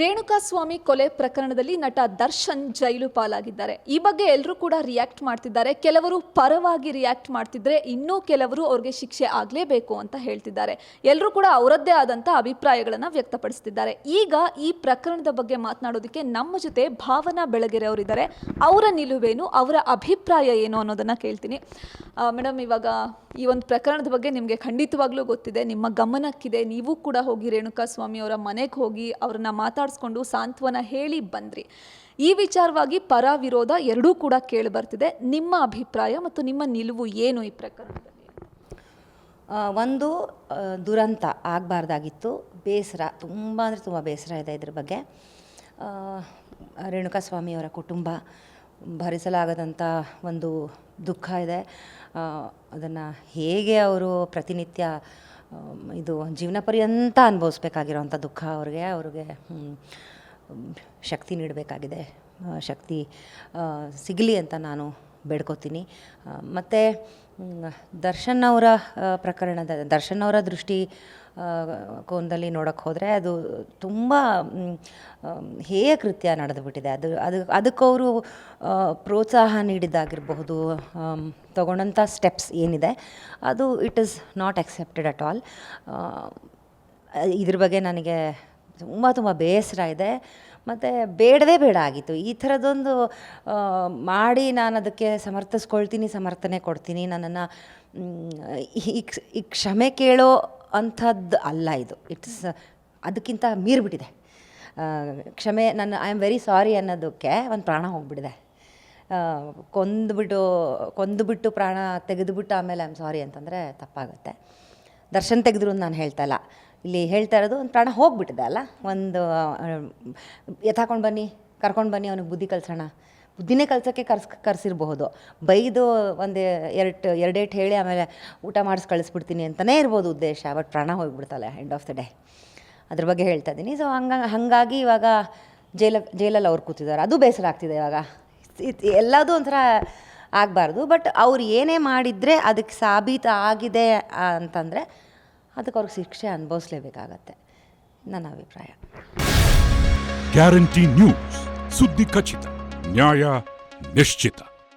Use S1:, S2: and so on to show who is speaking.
S1: ರೇಣುಕಾಸ್ವಾಮಿ ಕೊಲೆ ಪ್ರಕರಣದಲ್ಲಿ ನಟ ದರ್ಶನ್ ಜೈಲು ಪಾಲಾಗಿದ್ದಾರೆ. ಈ ಬಗ್ಗೆ ಎಲ್ಲರೂ ಕೂಡ ರಿಯಾಕ್ಟ್ ಮಾಡ್ತಿದ್ದಾರೆ. ಕೆಲವರು ಪರವಾಗಿ ರಿಯಾಕ್ಟ್ ಮಾಡ್ತಿದ್ರೆ ಇನ್ನೂ ಕೆಲವರು ಅವ್ರಿಗೆ ಶಿಕ್ಷೆ ಆಗಲೇಬೇಕು ಅಂತ ಹೇಳ್ತಿದ್ದಾರೆ. ಎಲ್ಲರೂ ಕೂಡ ಅವರದ್ದೇ ಆದಂಥ ಅಭಿಪ್ರಾಯಗಳನ್ನು ವ್ಯಕ್ತಪಡಿಸ್ತಿದ್ದಾರೆ. ಈಗ ಈ ಪ್ರಕರಣದ ಬಗ್ಗೆ ಮಾತನಾಡೋದಕ್ಕೆ ನಮ್ಮ ಜೊತೆ ಭಾವನಾ ಬೆಳಗೆರೆ ಅವರಿದ್ದಾರೆ ಅವರ ನಿಲುವೇನು, ಅವರ ಅಭಿಪ್ರಾಯ ಏನು ಅನ್ನೋದನ್ನ ಕೇಳ್ತೀನಿ. ಮೇಡಮ್, ಇವಾಗ ಈ ಒಂದು ಪ್ರಕರಣದ ಬಗ್ಗೆ ನಿಮಗೆ ಖಂಡಿತವಾಗ್ಲೂ ಗೊತ್ತಿದೆ. ನಿಮ್ಮ ಗಮನಕ್ಕಿದೆ. ನೀವು ಕೂಡ ಹೋಗಿ ರೇಣುಕಾ ಸ್ವಾಮಿ ಅವರ ಮನೆಗೆ ಹೋಗಿ ಅವ್ರನ್ನ ಮಾತಾಡಿಸ್ಕೊಂಡು ಸಾಂತ್ವನ ಹೇಳಿ ಬಂದ್ರಿ. ಈ ವಿಚಾರವಾಗಿ ಪರ ವಿರೋಧ ಎರಡೂ ಕೂಡ ಕೇಳಿ ಬರ್ತಿದೆ. ನಿಮ್ಮ ಅಭಿಪ್ರಾಯ ಮತ್ತು ನಿಮ್ಮ ನಿಲುವು ಏನು ಈ ಪ್ರಕರಣದಲ್ಲಿ?
S2: ಒಂದು ದುರಂತ ಆಗಬಾರ್ದಾಗಿತ್ತು. ಬೇಸರ, ತುಂಬ ಅಂದರೆ ತುಂಬ ಬೇಸರ ಇದೆ ಇದ್ರ ಬಗ್ಗೆ. ರೇಣುಕಾ ಸ್ವಾಮಿಯವರ ಕುಟುಂಬ ಭರಿಸಲಾಗದಂಥ ಒಂದು ದುಃಖ ಇದೆ. ಅದನ್ನು ಹೇಗೆ ಅವರು ಪ್ರತಿನಿತ್ಯ ಇದು ಜೀವನ ಪರ್ಯಂತ ಅನುಭವಿಸ್ಬೇಕಾಗಿರೋವಂಥ ದುಃಖ ಅವ್ರಿಗೆ ಅವ್ರಿಗೆ ಶಕ್ತಿ ನೀಡಬೇಕಾಗಿದೆ. ಶಕ್ತಿ ಸಿಗಲಿ ಅಂತ ನಾನು ಬೇಡ್ಕೋತೀನಿ. ಮತ್ತು ದರ್ಶನ್ ಅವರ ಪ್ರಕರಣದ, ದರ್ಶನ್ ಅವರ ದೃಷ್ಟಿ ಕೋನದಲ್ಲಿ ನೋಡೋಕ್ಕೆ ಹೋದರೆ ಅದು ತುಂಬ ಹೇಯ ಕೃತ್ಯ ನಡೆದುಬಿಟ್ಟಿದೆ. ಅದು ಅದು ಅದಕ್ಕವರು ಪ್ರೋತ್ಸಾಹ ನೀಡಿದ್ದಾಗಿರಬಹುದು ತಗೊಂಡಂಥ ಸ್ಟೆಪ್ಸ್ ಏನಿದೆ, ಅದು it is not accepted at all ಇದ್ರ ಬಗ್ಗೆ ನನಗೆ ತುಂಬ ತುಂಬ ಬೇಸರ ಇದೆ. ಮತ್ತು ಬೇಡವೇ ಬೇಡ ಆಗಿತ್ತು. ಈ ಥರದೊಂದು ಮಾಡಿ ನಾನು ಅದಕ್ಕೆ ಸಮರ್ಥಿಸ್ಕೊಳ್ತೀನಿ, ಸಮರ್ಥನೆ ಕೊಡ್ತೀನಿ, ನನ್ನನ್ನು ಈ ಕ್ಷ- ಈ ಕ್ಷಮೆ ಕೇಳೋ ಅಂಥದ್ದು ಅಲ್ಲ ಇದು. ಇಟ್ಸ್ ಅದಕ್ಕಿಂತ ಮೀರಿಬಿಟ್ಟಿದೆ. ಕ್ಷಮೆ, ನನ್ನ ಐ ಆಮ್ ವೆರಿ ಸಾರಿ ಅನ್ನೋದಕ್ಕೆ ಒಂದು ಪ್ರಾಣ ಹೋಗ್ಬಿಟ್ಟಿದೆ. ಕೊಂದುಬಿಟ್ಟು ಕೊಂದ್ಬಿಟ್ಟು, ಕೊಂದುಬಿಟ್ಟು ಪ್ರಾಣ ತೆಗೆದುಬಿಟ್ಟು ಆಮೇಲೆ ಐ ಆಮ್ ಸಾರಿ ಅಂತಂದರೆ ತಪ್ಪಾಗುತ್ತೆ. ದರ್ಶನ್ ತೆಗೆದ್ರು ನಾನು ಹೇಳ್ತಾ ಇಲ್ಲ. ಇಲ್ಲಿ ಹೇಳ್ತಾ ಇರೋದು, ಒಂದು ಪ್ರಾಣ ಹೋಗಿಬಿಟ್ಟಿದೆ ಅಲ್ಲ? ಒಂದು ಎತ್ತಾಕೊಂಡು ಬನ್ನಿ, ಕರ್ಕೊಂಡು ಬನ್ನಿ, ಅವನಿಗೆ ಬುದ್ಧಿ ಕಲಿಸೋಣ. ಬುದ್ಧಿನೇ ಕಲ್ಸೋಕ್ಕೆ ಕರ್ಸ್, ಕರೆಸಿರ್ಬಹುದು. ಬೈದು ಒಂದು, ಎರಡು ಎರಡೇಟ್ ಹೇಳಿ ಆಮೇಲೆ ಊಟ ಮಾಡಿಸಿ ಕಳಿಸ್ಬಿಡ್ತೀನಿ ಅಂತಲೇ ಇರ್ಬೋದು ಉದ್ದೇಶ, ಬಟ್ ಪ್ರಾಣ ಹೋಗ್ಬಿಡ್ತಲ್ಲ ಎಂಡ್ ಆಫ್ ದ ಡೇ ಅದ್ರ ಬಗ್ಗೆ ಹೇಳ್ತಾ ಇದ್ದೀನಿ. ಸೊ ಹಂಗ, ಹಾಗಾಗಿ ಇವಾಗ ಜೈಲ, ಜೈಲಲ್ಲಿ ಅವ್ರು ಕೂತಿದ್ದಾರೆ. ಅದು ಬೇಸರ ಆಗ್ತಿದೆ ಇವಾಗ. ಎಲ್ಲದೂ ಒಂಥರ ಆಗಬಾರ್ದು, ಬಟ್ ಅವ್ರು ಏನೇ ಮಾಡಿದರೆ ಅದಕ್ಕೆ ಸಾಬೀತು ಆಗಿದೆ ಅಂತಂದರೆ ಅದಕ್ಕೆ ಅವ್ರಿಗೆ ಶಿಕ್ಷೆ ಅನುಭವಿಸ್ಲೇಬೇಕಾಗತ್ತೆ ನನ್ನ ಅಭಿಪ್ರಾಯ.
S3: ಗ್ಯಾರಂಟಿ ನ್ಯೂಸ್ ಸುದ್ದಿ ಖಚಿತ ನ್ಯಾಯ ನಿಶ್ಚಿತ.